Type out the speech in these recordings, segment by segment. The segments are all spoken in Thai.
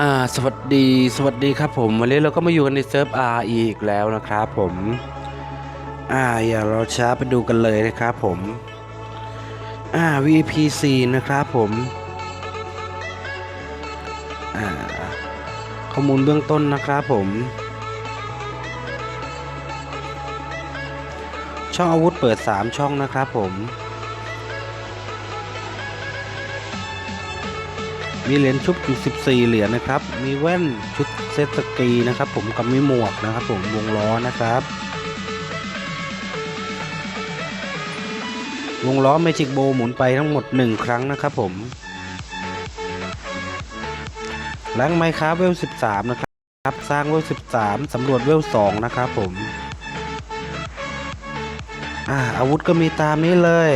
อ่าสวัสดีสวัสดีครับผมวันนี้เราก็มาอยู่กันในเซิร์ฟ R อีกแล้วนะครับผมอ่าอย่าเราช้าไปดูกันเลยนะครับผมอ่า VPC นะครับผมอ่าข้อมูลเบื้องต้นนะครับผมช่องอาวุธเปิด 3 ช่องนะครับผม มีเหรียญชุบอยู่ 14 เหรียญนะครับ มีแว่นชุดเซตสกีนะครับ ผมกับมีหมวกนะครับผมวงล้อนะครับ วงล้อเมจิกโบหมุนไปทั้งหมด 1 ครั้งนะครับผมแรงไมค์ครับเวล 13 นะครับสร้างเวล 13 สำรวจเวล 2 นะครับผม อ่าอาวุธก็มีตามนี้เลย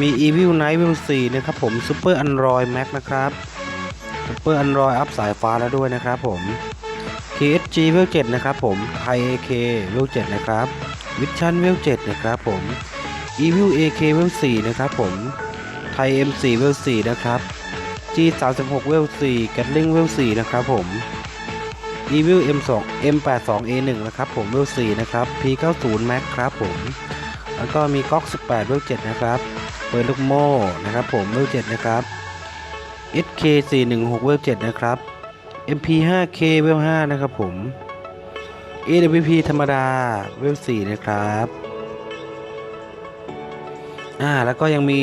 มี Evil Knight เวล4นะครับผม Super Android Max นะครับ Super Android อัพสายฟ้าแล้วด้วยนะครับผม KSG เวล7นะครับผม Thai AK เวล7นะครับ Vision เวล7นะครับผม Evil AK เวล4นะครับผม Thai M4 เวล4นะครับ G 3 6 เวล4 Gatling เวล4นะครับผม Evil M2 M82 A1 นะครับผมเวล4นะครับ P90 Max ครับผม แล้วก็มีก๊อก18เวล7นะครับ ปิดลูกโม่นะครับผมเวล7นะครับ SK 416เวล7นะครับ MP 5K เวล5นะครับผม AWP ธรรมดาเวล4นะครับอ่าแล้วก็ยังมี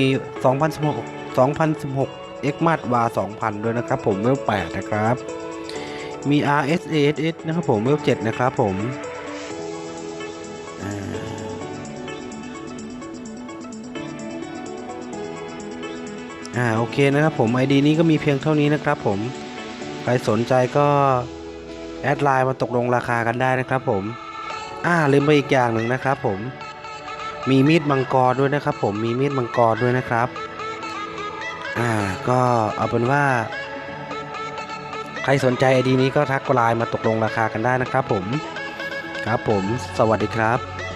2016 2016 X m a t วา2000 ด้วยนะครับผมเวล8นะครับ มี RSASS นะครับผมเวล7นะครับผมอ่า อ่าโอเคนะครับผม ID นี้ก็มีเพียงเท่านี้นะครับผมใครสนใจก็แอดไลน์มาตกลงราคากันได้นะครับผมอ่าลืมไปอีกอย่างหนึ่งนะครับผมมีมีดมังกรด้วยนะครับ ผมมีมีดมังกรด้วยนะครับอ่าก็เอาเป็นว่า ใครสนใจ ID นี้ก็ทักไลน์มาตกลงราคากันได้นะครับผมครับผมสวัสดีครับ